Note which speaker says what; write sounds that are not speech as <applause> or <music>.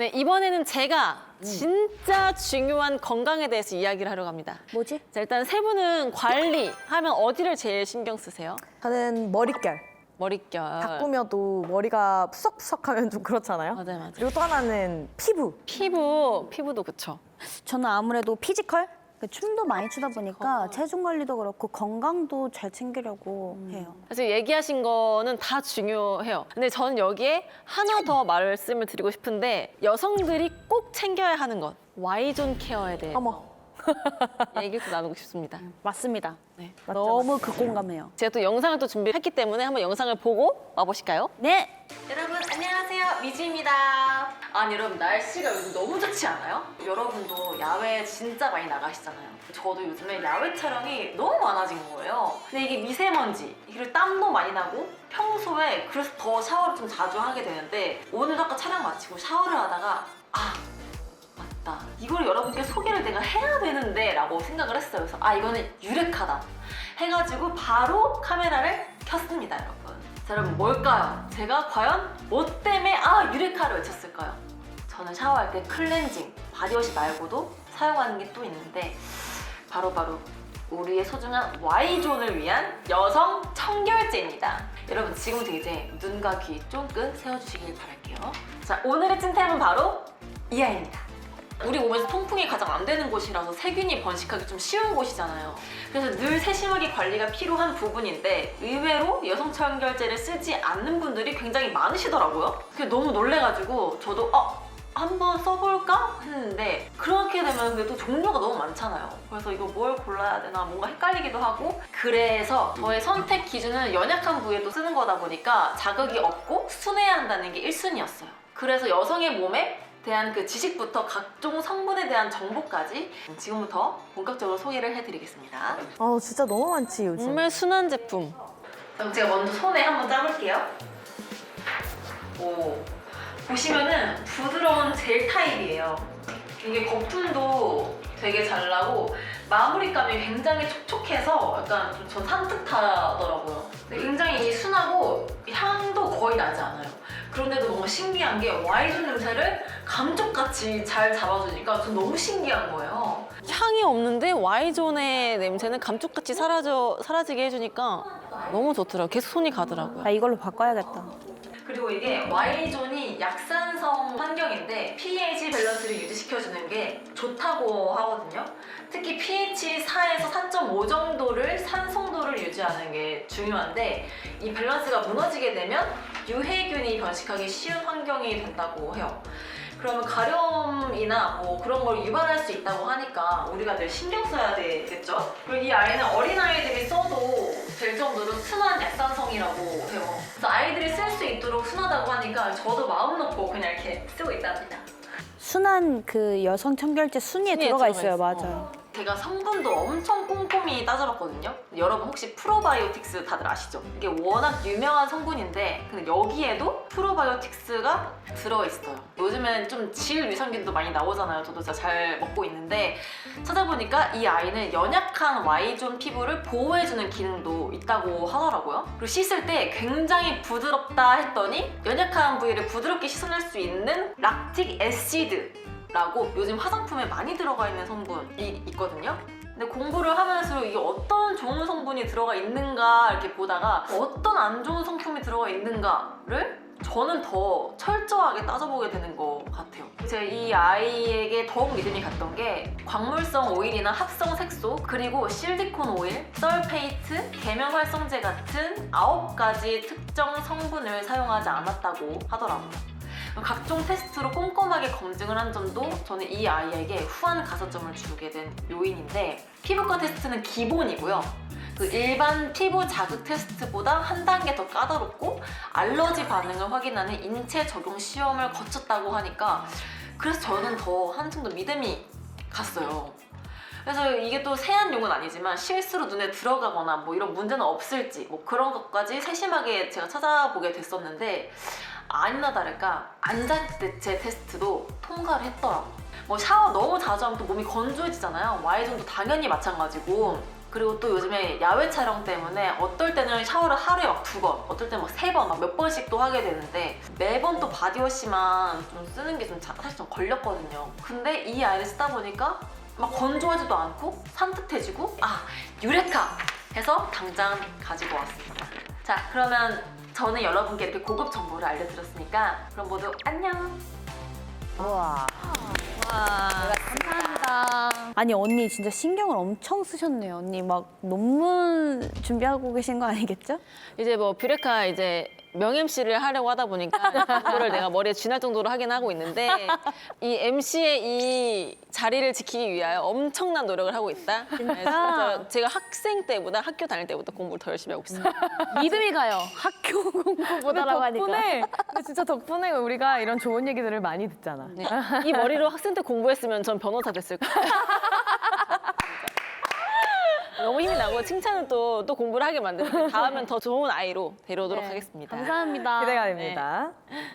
Speaker 1: 네, 이번에는 제가 진짜 중요한 건강에 대해서 이야기를 하려고 합니다.
Speaker 2: 뭐지?
Speaker 1: 자, 일단 세 분은 관리하면 어디를 제일 신경 쓰세요?
Speaker 3: 저는 머릿결.
Speaker 1: 머릿결.
Speaker 3: 바꾸며도 머리가 푸석푸석하면 좀 그렇잖아요.
Speaker 1: 맞아요, 맞아요.
Speaker 3: 그리고 또 하나는 피부.
Speaker 1: 피부, 피부도 그쵸.
Speaker 2: 저는 아무래도 피지컬? 그 춤도 많이 추다 보니까 체중 관리도 그렇고 건강도 잘 챙기려고 해요.
Speaker 1: 그래서 얘기하신 거는 다 중요해요. 근데 저는 여기에 하나 더 말씀을 드리고 싶은데 여성들이 꼭 챙겨야 하는 것 Y존 케어에 대해
Speaker 3: 어머. <laughs>
Speaker 1: 얘기를 또 나누고 싶습니다.
Speaker 2: 맞습니다.
Speaker 1: 네.
Speaker 2: 너무 극공감해요.
Speaker 1: 제가 또 영상을 또 준비했기 때문에 한번 영상을 보고 와보실까요?
Speaker 2: 네.
Speaker 1: 여러분 미지입니다. 아니 여러분 날씨가 요즘 너무 좋지 않아요? 여러분도 야외 진짜 많이 나가시잖아요. 저도 요즘에 야외 촬영이 너무 많아진 거예요. 근데 이게 미세먼지 그리고 땀도 많이 나고 평소에 그래서 더 샤워를 좀 자주 하게 되는데 오늘 아까 촬영 마치고 샤워를 하다가 아 맞다. 이걸 여러분께 소개를 내가 해야 되는데 라고 생각을 했어요. 그래서 아 이거는 유력하다. 해가지고 바로 카메라를 켰습니다, 여러분. 자, 여러분 뭘까요? 제가 과연 뭐 때문에 아 유레카를 외쳤을까요? 저는 샤워할 때 클렌징, 바디워시 말고도 사용하는 게 또 있는데 바로 바로 우리의 소중한 Y존을 위한 여성 청결제입니다. 여러분 지금부터 이제 눈과 귀 쫑긋 세워주시길 바랄게요. 자 오늘의 찐템은 바로 이 아이입니다. 우리 몸에서 통풍이 가장 안 되는 곳이라서 세균이 번식하기 좀 쉬운 곳이잖아요. 그래서 늘 세심하게 관리가 필요한 부분인데 의외로 여성 청결제를 쓰지 않는 분들이 굉장히 많으시더라고요. 그게 너무 놀래가지고 저도 어 한번 써볼까 했는데 그렇게 되면 또 종류가 너무 많잖아요. 그래서 이거 뭘 골라야 되나 뭔가 헷갈리기도 하고 그래서 저의 선택 기준은 연약한 부위에 또 쓰는 거다 보니까 자극이 없고 순해야 한다는 게 1순위였어요. 그래서 여성의 몸에 대한 그 지식부터 각종 성분에 대한 정보까지 지금부터 본격적으로 소개를 해드리겠습니다.
Speaker 3: 아 진짜 너무 많지 요즘.
Speaker 1: 정말 순한 제품. 그럼 제가 먼저 손에 한번 짜볼게요. 오. 보시면은 부드러운 젤 타입이에요. 이게 거품도 되게 잘 나고 마무리감이 굉장히 촉촉해서 약간 좀전 산뜻하더라고요. 근데 굉장히 순하고 향도 거의 나지 않아요. 그런데도 너무 신기한 게 Y존 냄새를 감쪽같이 잘 잡아주니까 전 너무 신기한 거예요. 향이 없는데 Y존의 냄새는 감쪽같이 사라져, 사라지게 해주니까 너무 좋더라고요. 계속 손이 가더라고요.
Speaker 2: 나 이걸로 바꿔야겠다.
Speaker 1: 그리고 이게 Y존이 약산성 환경인데 pH 밸런스를 유지시켜주는 게 좋다고 하거든요. 특히 pH 4에서 4.5 정도를 산성도를 유지하는 게 중요한데 이 밸런스가 무너지게 되면 유해균이 번식하기 쉬운 환경이 된다고 해요. 그러면 가려움이나 뭐 그런 걸 유발할 수 있다고 하니까 우리가 늘 신경 써야 되겠죠? 그리고 이 아이는 어린아이들이 써도 될 정도로 순한 약산성이라고 해요. 그래서 아이들이 쓸 수 있도록 순하다고 하니까 저도 마음 놓고 그냥 이렇게 쓰고 있답니다.
Speaker 2: 순한 그 여성 청결제 순위에
Speaker 1: 순위에
Speaker 2: 들어가
Speaker 1: 들어가
Speaker 2: 있어요.
Speaker 1: 있어.
Speaker 2: 맞아요.
Speaker 1: 제가 성분도 엄청 꼼꼼히 따져봤거든요. 여러분 혹시 프로바이오틱스 다들 아시죠? 이게 워낙 유명한 성분인데 근데 여기에도 프로바이오틱스가 들어있어요. 요즘엔 좀질 유산균도 많이 나오잖아요. 저도 진짜 잘 먹고 있는데 찾아보니까 이 아이는 연약한 Y존 피부를 보호해주는 기능도 있다고 하더라고요. 그리고 씻을 때 굉장히 부드럽다 했더니 연약한 부위를 부드럽게 씻어낼 수 있는 락틱 애시드 라고 요즘 화장품에 많이 들어가 있는 성분이 있거든요. 근데 공부를 하면서 이게 어떤 좋은 성분이 들어가 있는가 이렇게 보다가 어떤 안 좋은 성품이 들어가 있는가를 저는 더 철저하게 따져보게 되는 것 같아요. 제가 이 아이에게 더욱 믿음이 갔던 게 광물성 오일이나 합성 색소 그리고 실리콘 오일, 설페이트, 계면 활성제 같은 아홉 가지 특정 성분을 사용하지 않았다고 하더라고요. 각종 테스트로 꼼꼼하게 검증을 한 점도 저는 이 아이에게 후한 가산점을 주게 된 요인인데 피부과 테스트는 기본이고요. 그 일반 피부 자극 테스트보다 한 단계 더 까다롭고 알러지 반응을 확인하는 인체 적용 시험을 거쳤다고 하니까 그래서 저는 더 한층 더 믿음이 갔어요. 그래서 이게 또 세안 용은 아니지만 실수로 눈에 들어가거나 뭐 이런 문제는 없을지 뭐 그런 것까지 세심하게 제가 찾아보게 됐었는데 아니나 다를까 안자대체 테스트도 통과를 했더라고. 뭐 샤워 너무 자주 하면 또 몸이 건조해지잖아요. Y존도 당연히 마찬가지고. 그리고 또 요즘에 야외 촬영 때문에 어떨 때는 샤워를 하루에 막 두 번, 어떨 때는 막 세 번, 막 몇 번씩 또 하게 되는데 매번 또 바디워시만 좀 쓰는 게 좀 사실 좀 걸렸거든요. 근데 이 아이를 쓰다 보니까 막 건조하지도 않고 산뜻해지고 아 유레카 해서 당장 가지고 왔습니다. 자 그러면 저는 여러분께 이렇게 고급 정보를 알려드렸으니까 그럼 모두 안녕.
Speaker 3: 우와.
Speaker 2: 감사합니다. 아니 언니 진짜 신경을 엄청 쓰셨네요. 언니 막 논문 준비하고 계신 거 아니겠죠?
Speaker 4: 이제 뭐 뷰레카 이제 명 MC를 하려고 하다 보니까 그거를 내가 머리에 쥐날 정도로 하긴 하고 있는데 이 MC의 이 자리를 지키기 위하여 엄청난 노력을 하고 있다. 진짜 제가 학생 때보다 학교 다닐 때보다 공부를 더 열심히 하고 있어요.
Speaker 2: 믿음이 가요. 학교 공부보다라고 하니까.
Speaker 3: 덕분에 근데 진짜 덕분에 우리가 이런 좋은 얘기들을 많이 듣잖아.
Speaker 4: 네. 이 머리로 학생 때 공부했으면 전 변호사 됐을 거예요. <laughs> 너무 힘이 나고 칭찬은 또, 또 공부를 하게 만드니까 다음엔 더 좋은 아이로 데려오도록 하겠습니다.
Speaker 2: 감사합니다.
Speaker 3: 기대가 됩니다.